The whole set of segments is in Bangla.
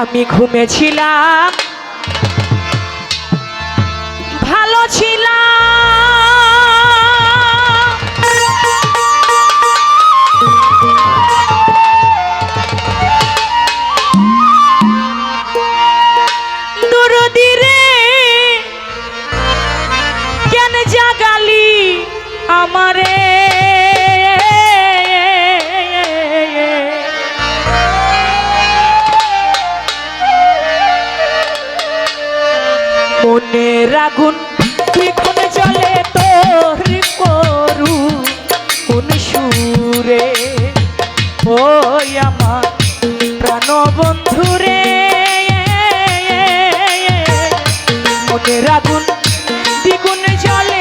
আমি ঘুমেছিলাম। ভালো ছিলাম। কেন জাগালি আমারে? মনের আগুন দ্বিগুণ জলে তোর করু, কোন সুরে? ওই আমার রে। মনের আগুন দ্বিগুণ চলে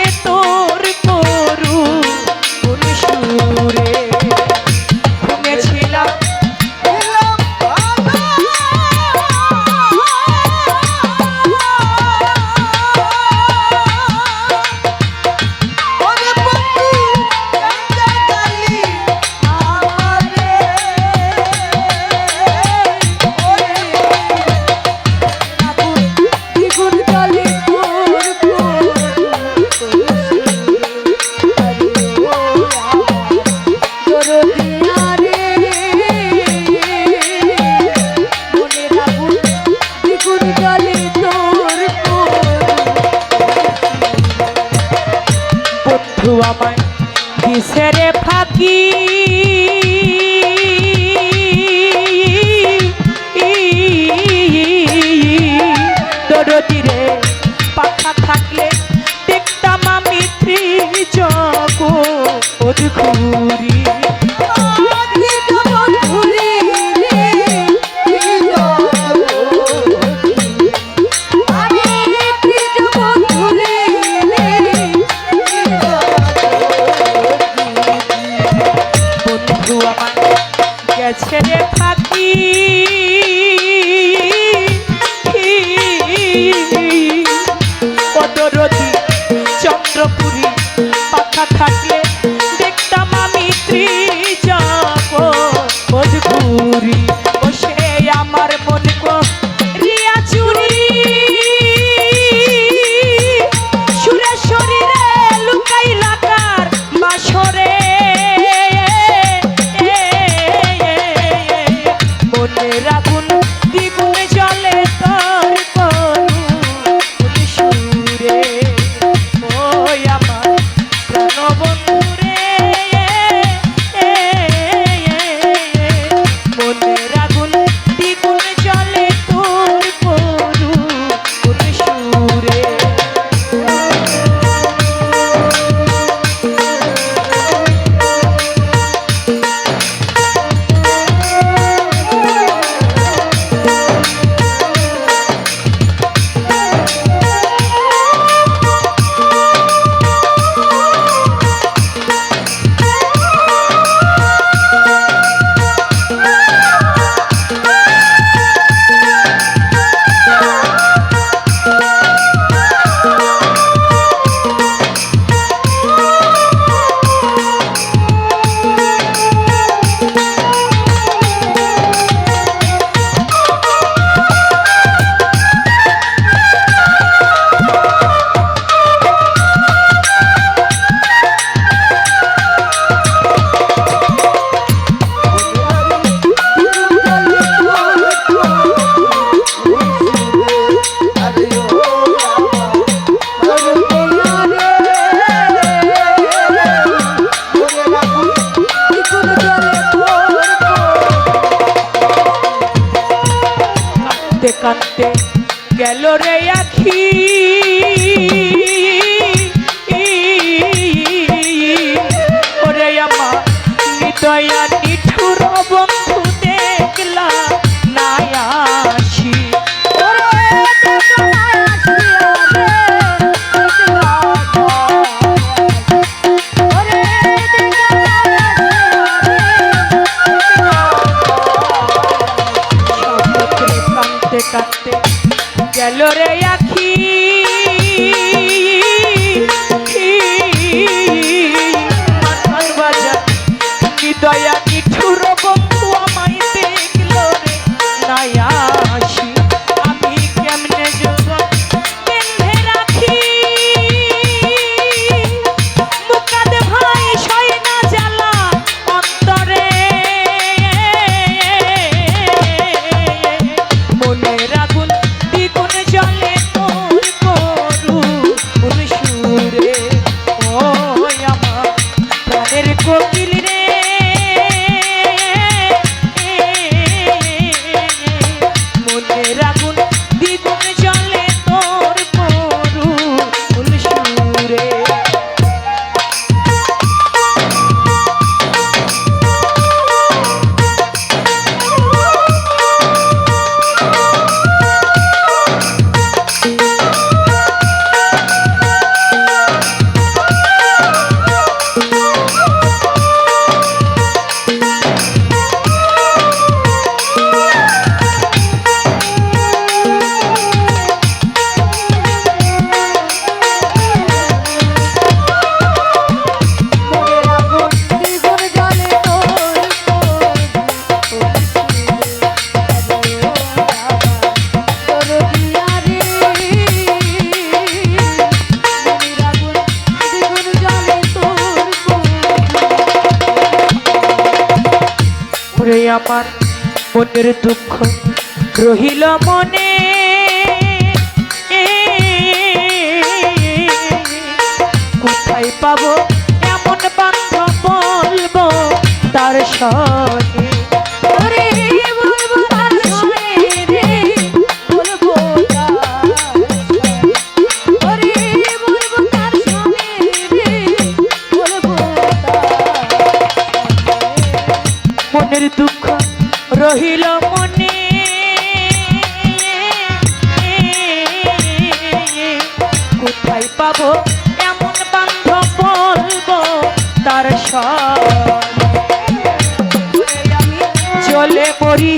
দরদিরে পাখা থাকলে দেখতাম আমি ত্রিজগ ওর ঘুরি। রোজি চন্দ্রপুরী পাখা থাকলে করে আমার মনের দুঃখ রহিল মনে। কোথায় পাবো? এমন বান্ধব বলব তার সাথে পাবো এমন বান্ধব বলব তার সব আমি চলে পড়ি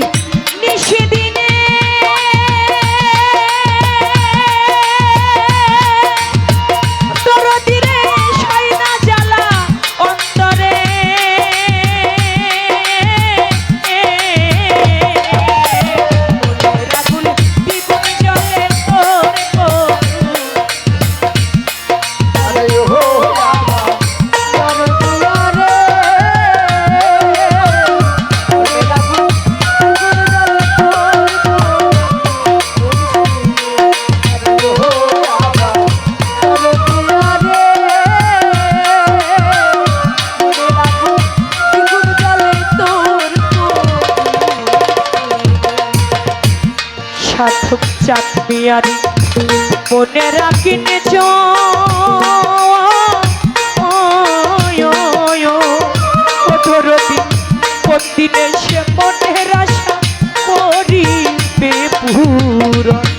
চাঁদ পিয়ারি মনে রাখিনি চরদিন কোন দিনে সে মনের আশা করিবে পুরন